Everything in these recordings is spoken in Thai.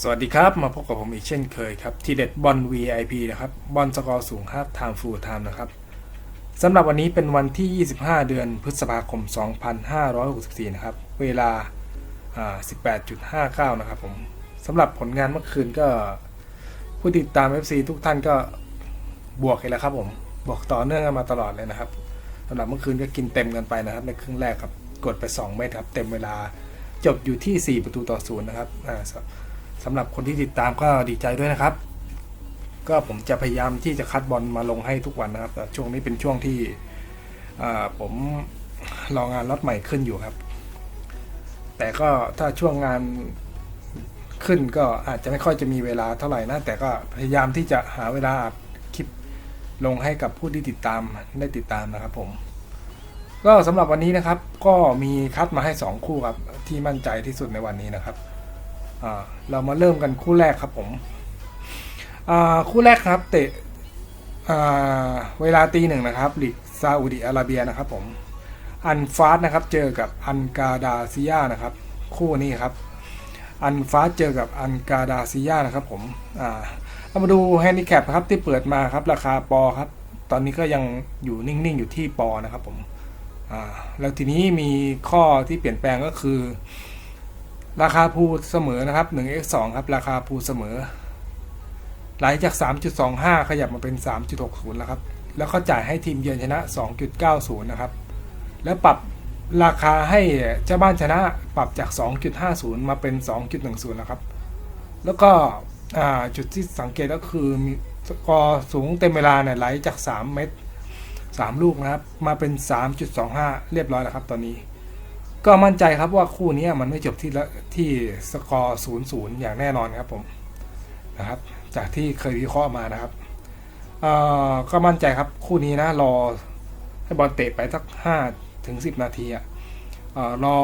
สวัสดีครับ มาพบกับผมอีกเช่นเคยครับ ที่เด็ดบอล VIP นะครับ บอลสกอร์สูงครับไทม์ฟูลไทม์นะครับสำหรับวันนี้เป็นวันที่ 25 เดือนพฤษภาคม 2564 นะครับ เวลาอ่า18.59 นะครับผมสำหรับผลงานเมื่อคืนก็ ผู้ติดตาม FC ทุกท่านก็บวกกันแล้วครับผมบวกต่อเนื่องกันมาตลอดเลยนะครับสำหรับเมื่อคืนก็กินเต็มกันไปนะครับ ในครึ่งแรกครับกดไป 2 เม็ดครับ เต็มเวลาจบอยู่ที่ 4 ประตูต่อศูนย์นะครับอ่า สำหรับคนที่ติดตามก็ดีใจด้วยนะครับ ก็ผมจะพยายามที่จะคัดบอลมาลงให้ทุกวันนะครับแต่ช่วงนี้เป็นช่วงที่ผมรองานรถใหม่ขึ้นอยู่ครับ แต่ก็ถ้าช่วงงานขึ้นก็อาจจะไม่ค่อยจะมีเวลาเท่าไหร่นะ แต่ก็พยายามที่จะหาเวลาอัดคลิปลงให้กับผู้ที่ติดตามได้ติดตามนะครับผม ก็สำหรับวันนี้นะครับ ก็มีคัดมาให้ 2 คู่ครับที่มั่นใจที่สุดในวันนี้นะครับ เรามาเริ่มกันคู่แรกครับผมคู่แรกครับเตะเวลาตีหนึ่งนะครับลีกซาอุดิอาระเบียนะครับผมอันฟาสนะครับเจอกับอันกาดาซิยานะครับ คู่นี้ครับ อันฟาสเจอกับอันกาดาซิยานะครับผมเรามาดูแฮนดิแคปครับที่เปิดมาครับราคาปอครับ ตอนนี้ก็ยังอยู่นิ่งๆ อยู่ที่ปอนะครับผมแล้วทีนี้มีข้อที่เปลี่ยนแปลงก็คือ ราคาภูเสมอนะครับ 1x2 ครับ ราคาภูเสมอ ไหลจาก 3.25 ขยับมาเป็น 3.60 แล้วครับ แล้วเขาจ่ายให้ทีมเยือนชนะ 2.90 นะครับ แล้วปรับราคาให้เจ้าบ้านชนะปรับจาก 2.50 มาเป็น 2.10 แล้วครับ แล้วก็จุดที่สังเกตก็คือมีสกอร์สูงเต็มเวลาเนี่ยไหลจาก 3 เม็ด3ลูกนะครับ มาเป็น 3.25 เรียบร้อยแล้วครับตอนนี้ ก็มั่นใจครับว่าคู่นี้มันไม่จบที่ละที่สกอร์ศูนย์ศูนย์อย่างแน่นอนครับผมนะครับ จากที่เคยวิเคราะห์มานะครับก็มั่นใจครับคู่นี้นะรอให้บอลเตะไปสักห้าถึงสิบนาทีอะเอ่อรอ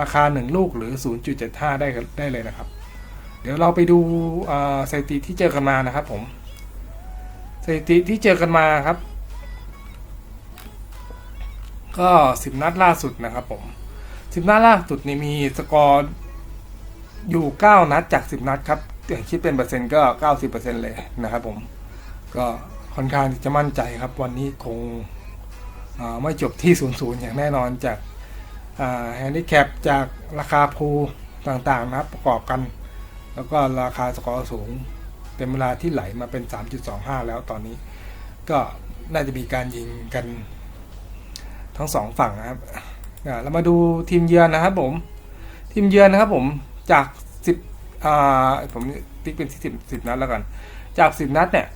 ราคาหนึ่งลูกหรือ 0.75 ได้ได้เลยนะครับ เดี๋ยวเราไปดูสถิติที่เจอกันมานะครับผมสถิติที่เจอกันมาครับ ก็สิบนัดล่าสุดนะครับผม สิบนัดล่าสุดนี่มีสกอร์อยู่เก้านัดจากสิบนัดครับคิดเป็นเปอร์เซ็นต์ก็เก้าสิบเปอร์เซนต์เลยนะครับผมก็ค่อนข้างจะมั่นใจครับ วันนี้คงไม่จบที่ศูนย์ศูนย์อย่างแน่นอนจากแฮนดิแคปจากราคาพูต่างๆนะครับประกอบกัน แล้วก็ราคาสกอร์สูงเต็มเวลาที่ไหลมาเป็น 3.25 แล้วตอนนี้ ก็น่าจะมีการยิงกันทั้งสองฝั่งนะครับ อ่าเรามาดูทีมเยือนนะครับผม ทีมเยือนนะครับผมจากสิบอ่าผมติ๊กเป็นสิบสิบนัดแล้วกัน จากสิบนัดเนี่ย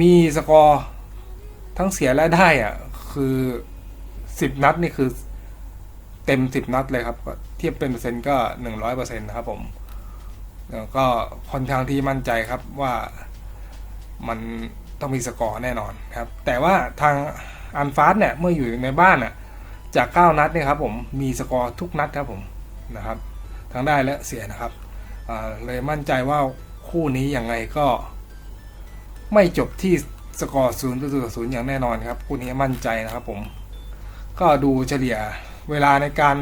มีสกอร์ทั้งเสียและได้อะคือสิบนัดนี่คือเต็มสิบนัดเลยครับเทียบเป็นเปอร์เซ็นต์ก็หนึ่งร้อยเปอร์เซ็นต์นะครับผมแล้วก็ค่อนข้างที่มั่นใจครับว่ามันต้องมีสกอร์แน่นอนครับ แต่ว่าทางอันฟาสเนี่ยเมื่ออยู่ในบ้านอะ จาก 9 นัดเนี่ยครับผมมีสกอร์ทุกนัดครับผมนะครับทั้งได้และเสียนะครับเลยมั่นใจว่าคู่นี้ยังไงก็ ไม่จบที่สกอร์ศูนย์ประตูต่อศูนย์อย่างแน่นอนครับ คู่นี้มั่นใจนะครับผม ก็ดูเฉลี่ยเวลาในการ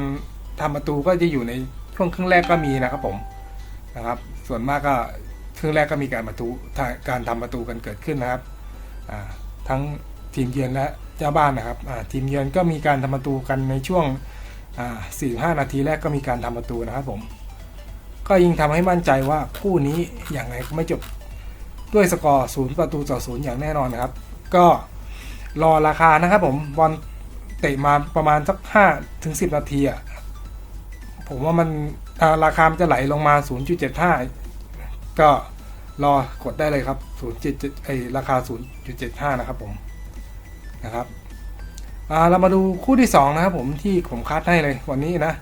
ทำประตูก็จะอยู่ในช่วงครึ่งแรกก็มีนะครับผมนะครับ ส่วนมากก็ครึ่งแรกก็มีการประตูการทำประตูกันเกิดขึ้นนะครับทั้ง ทีมเยือนและเจ้าบ้านนะครับทีมเยือนก็มีการทำประตูกันในช่วงอ่าสี่ห้านาทีแรกก็มีการทำประตูนะครับผม ก็ยิ่งทำให้มั่นใจว่าคู่นี้อย่างไรก็ไม่จบด้วยสกอร์ศูนย์ประตูต่อศูนย์อย่างแน่นอนนะครับ ก็รอราคานะครับผมบอลเตะมาประมาณสักห้าถึงสิบนาทีอะผมว่ามันาราคามจะไหลลงมา 0.75 ก็รอกดได้เลยครับ 0.7ไอราคา 0.75 นะครับผม นะครับเรามาดูคู่ที่ 2 นะครับผมที่ผมคัดให้เลยวันนี้นะ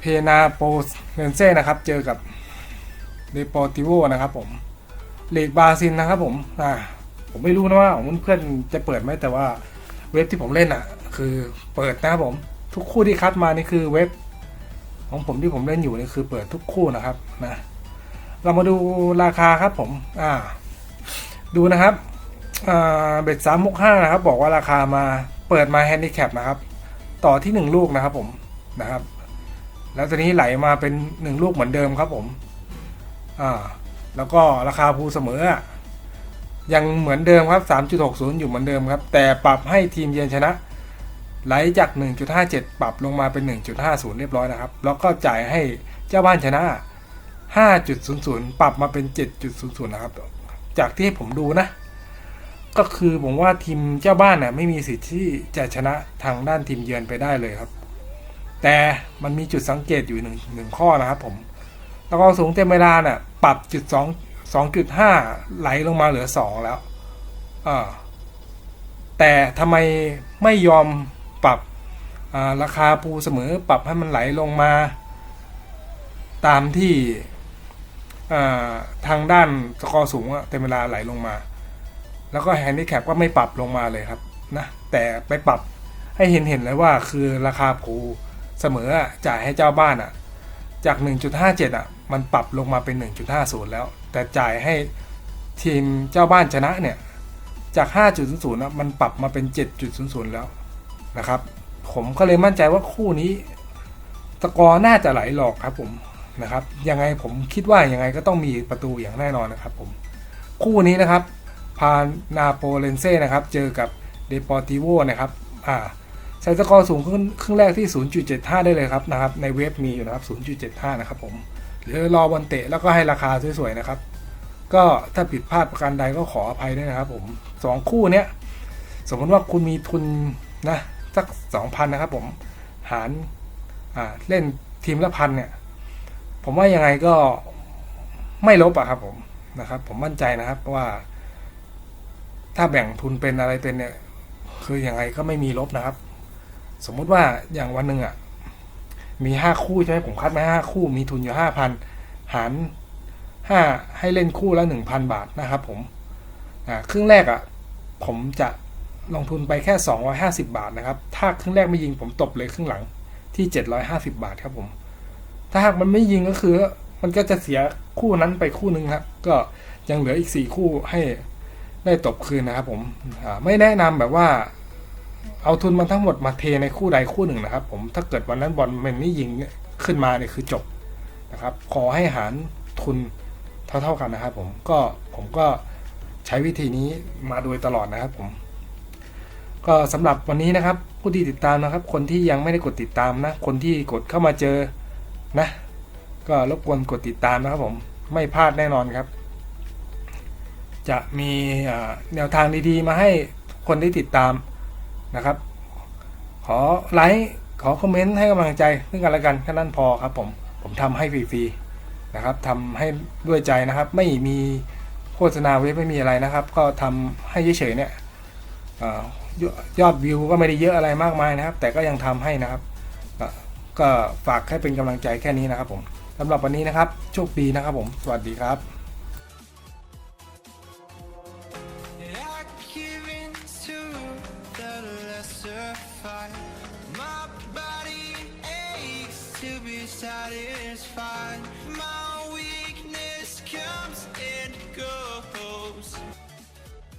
เพนาโปเนเซ่นะครับ เจอกับเดปอติโวนะครับผมเลกบาซินนะครับผมอ่าผมไม่รู้นะว่าของเพื่อนจะเปิดไหมแต่ว่าเว็บที่ผมเล่นอะ คือเปิดนะครับผม ทุกคู่ที่คัดมานี่คือเว็บ ของผมที่ผมเล่นอยู่นี่คือเปิดทุกคู่นะครับนะ เรามาดูราคาครับผม อ่า ดูนะครับ เบ็ดสามหกห้านะครับ บอกว่าราคามาเปิดมาแฮนดิแคปนะครับ ต่อที่หนึ่งลูกนะครับผมนะครับ แล้วตอนนี้ไหลมาเป็นหนึ่งลูกเหมือนเดิมครับผมอ่าแล้วก็ราคาภูเสมอ ยังเหมือนเดิมครับ 3.60 อยู่เหมือนเดิมครับ แต่ปรับให้ทีมเยือนชนะ ไหลจาก 1.57 ปรับลงมาเป็น 1.50 เรียบร้อยนะครับ แล้วก็จ่ายให้เจ้าบ้านชนะ 5.00 ปรับมาเป็น 7.00 นะครับ จากที่ผมดูนะ ก็คือผมว่าทีมเจ้าบ้านน่ะไม่มีสิทธิ์ที่จะชนะทางด้านทีมเยือนไปได้เลยครับ แต่มันมีจุดสังเกตอยู่หนึ่งหนึ่งข้อนะครับผมตะกอสูงเต็มเวลาน่ะปรับจุดสองสองจุดห้าไหลลงมาเหลือสองแล้วอ่าแต่ทำไมไม่ยอมปรับาราคาปูเสมอปรับให้มันไหลลงมา ตามที่าทางด้านสกอร์สูงเต็มเวลาไหลลงมา แล้วก็แฮนดิแคปก็ไม่ปรับลงมาเลยครับนะแต่ไปปรับให้เห็นเห็นเลยว่าคือราคาปูเสมอจ่ายให้เจ้าบ้านอะ จาก 1.57 อะ มันปรับลงมาเป็น 1.50 แล้ว แต่จ่ายให้ทีมเจ้าบ้านชนะเนี่ย จาก 5.00นะมันปรับมาเป็น 7.00 แล้วนะครับ ผมก็เลยมั่นใจว่าคู่นี้ตะกอร์น่าจะไหลหลอกครับผมนะครับยังไงผมคิดว่ายังไงก็ต้องมีประตูอย่างแน่นอนนะครับผมคู่นี้นะครับ พานาโปเลนเซ่นะครับ เจอกับเดปอร์ติโวนะครับอ่าใส่สกอร์สูงขึ้นครึ่งแรกที่ 0.75 ได้เลยครับนะครับ ในเว็บมีอยู่นะครับ 0.75 นะครับผม หรือรอบอลเตะแล้วก็ให้ราคาสวยๆนะครับ ก็ถ้าผิดพลาดประการใดก็ขออภัยด้วยนะครับผมสองคู่เนี้ยสมมติว่าคุณมีทุนนะสักสองพันนะครับผม หารอ่าเล่นทีมละพันเนี่ย ผมว่ายังไงก็ไม่ลบอะครับผมนะครับ ผมมั่นใจนะครับว่า ถ้าแบ่งทุนเป็นอะไรเป็นเนี่ย คือยังไงก็ไม่มีลบนะครับ สมมุติว่าอย่างวันหนึ่งอะมีห้าคู่ใช่ไหมผมคัดมาห้าคู่ มีทุนอยู่ห้าพันหารห้าให้เล่นคู่ละหนึ่งพันบาทนะครับ ผมอ่าครึ่งแรกอะผมจะลงทุนไปแค่สองร้อยห้าสิบาทนะครับ ถ้าครึ่งแรกไม่ยิงผมตบเลยครึ่งหลังที่เจ็ดร้อยห้าสิบาทครับผม ถ้าหากมันไม่ยิงก็คือ มันก็จะเสียคู่นั้นไปคู่หนึ่งครับ ก็ยังเหลืออีกสี่คู่ให้ ได้ตบคืนนะครับผมไม่แนะนำแบบว่า เอาทุนมันทั้งหมดมาเทในคู่ใดคู่หนึ่งนะครับ ผมถ้าเกิดวันนั้นบอลมันไม่ยิงขึ้นมาเนี่ยคือจบนะครับ ขอให้หารทุนเท่าๆกันนะครับ ผมก็ผมก็ใช้วิธีนี้มาโดยตลอดนะครับ ผม ก็สำหรับวันนี้นะครับ ผู้ที่ติดตามนะครับ คนที่ยังไม่ได้กดติดตามนะ คนที่กดเข้ามาเจอนะ ก็รบกวนกดติดตามนะครับ ผมไม่พลาดแน่นอนครับ จะมีแนวทางดีๆ มาให้คนที่ติดตามนะครับ ขอไลค์ขอคอมเมนต์ให้กำลังใจซึ่งกันและกันแค่นั้นพอครับผมผมทำให้ฟรีๆนะครับทำให้ด้วยใจนะครับ ไม่มีโฆษณาเว็บไม่มีอะไรนะครับ ก็ทำให้เฉยๆเนี่ยอยอดยอดวิวก็ไม่ได้เยอะอะไรมากมายนะครับ แต่ก็ยังทำให้นะครับ ก็ฝากให้เป็นกำลังใจแค่นี้นะครับผมสำหรับวันนี้นะครับโชคดีนะครับผม สวัสดีครับ